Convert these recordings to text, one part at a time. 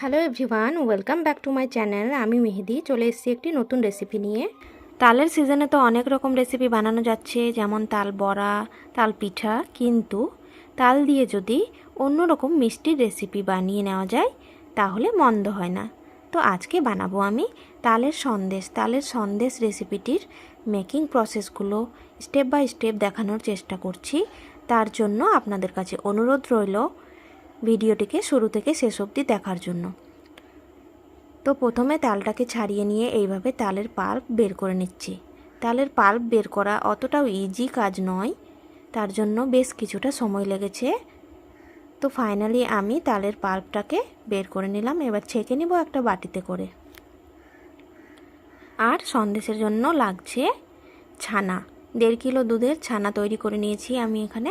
Hello everyone welcome back to my channel আমি মেহেদি, চলে এসেছি একটি নতুন রেসিপি নিয়ে। তালের সিজনে তো অনেক রকম রেসিপি বানানো যাচ্ছে, যেমন তাল বড়া, তাল পিঠা। কিন্তু তাল দিয়ে যদি অন্য রকম মিষ্টির রেসিপি বানিয়ে নেওয়া যায়, তাহলে মন্দ হয় না। তো আজকে বানাবো আমি তালের সন্দেশ। তালের সন্দেশ রেসিপিটির মেকিং প্রসেসগুলো স্টেপ বাই স্টেপ দেখানোর চেষ্টা করছি। তার জন্য আপনাদের কাছে অনুরোধ রইল ভিডিওটিকে শুরু থেকে শেষ অবধি দেখার জন্য। তো প্রথমে তালটাকে ছাড়িয়ে নিয়ে এইভাবে তালের পাল্প বের করে নিচ্ছি। তালের পাল্প বের করা অতটাও ইজি কাজ নয়, তার জন্য বেশ কিছুটা সময় লেগেছে। তো ফাইনালি আমি তালের পাল্পটাকে বের করে নিলাম, এবার ছেঁকে নিব একটা বাটিতে করে। আর সন্দেশের জন্য লাগছে ছানা। দেড় কিলো দুধের ছানা তৈরি করে নিয়েছি আমি এখানে।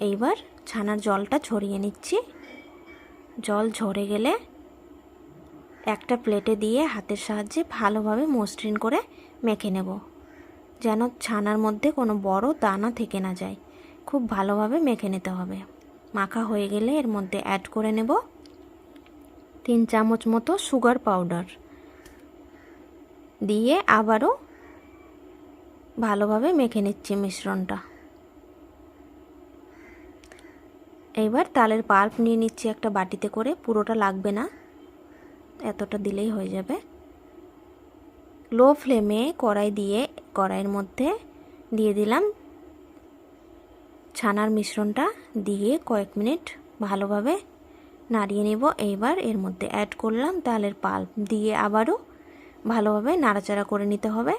এইবার ছানার জলটা ছড়িয়ে নিচ্ছি। জল ঝরে গেলে একটা প্লেটে দিয়ে হাতের সাহায্যে ভালোভাবে মসৃণ করে মেখে নেব, যেন ছানার মধ্যে কোনো বড় দানা থেকে না যায়। খুব ভালোভাবে মেখে নিতে হবে। মাখা হয়ে গেলে এর মধ্যে অ্যাড করে নেব তিন চামচ মতো সুগার পাউডার দিয়ে আবারও ভালোভাবে মেখে নিচ্ছি মিশ্রণটা। এইবার তালের পাল্প নিয়ে নিচ্ছি একটা বাটিতে করে, পুরোটা লাগবে না। এতটা দিলেই হয়ে যাবে। লো ফ্লেমে কড়াই দিয়ে, কড়াইয়ের মধ্যে দিয়ে দিলাম ছানার মিশ্রণটা। দিয়ে কয়েক মিনিট ভালোভাবে নাড়িয়ে নেব। এইবার এর মধ্যে অ্যাড করলাম তালের পাল্প। দিয়ে আবারও ভালোভাবে নাড়াচাড়া করে নিতে হবে।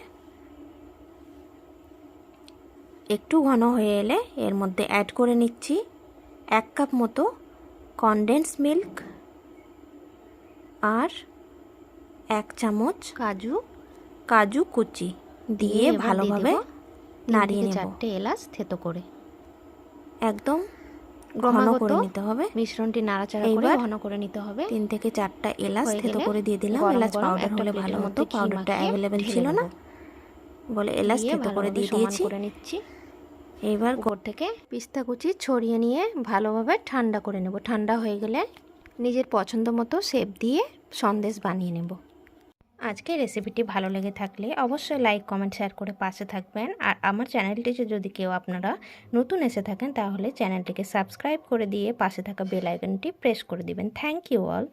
একটু ঘন হয়ে এলে এর মধ্যে অ্যাড করে নিচ্ছি। এক কাপ মতো কনডেন্স মিল্ক আর এক চামচ কাজু। কাজু কুচি দিয়ে ভালোভাবে নাড়িয়ে নেব। চারটে এলাচ থেতো করে। একদম ঘন করে নিতে হবে। মিশ্রণটি নাড়াচাড়া করে ঘন করে নিতে হবে। তিন থেকে চারটা এলাচ থেতো করে দিয়ে দিলাম। এলাচ পাউডার হলে ভালো মতো পাউডারটা অ্যাভেলেবেল ছিল না। বলে এলাচ থেতো করে দিয়ে দিয়েছি। করে নিচ্ছি। এইবার উপর থেকে পিস্তা কুচি ছড়িয়ে নিয়ে ভালোভাবে ঠান্ডা করে নেব। ঠান্ডা হয়ে গেলে নিজের পছন্দ মতো শেপ দিয়ে সন্দেশ বানিয়ে নেব। আজকে রেসিপিটি ভালো লেগে থাকলে অবশ্যই লাইক কমেন্ট শেয়ার করে পাশে থাকবেন। আর আমার চ্যানেলটিতে যদি কেউ আপনারা নতুন এসে থাকেন, তাহলে চ্যানেলটিকে সাবস্ক্রাইব করে দিয়ে পাশে থাকা বেল আইকনটি প্রেস করে দিবেন। Thank you all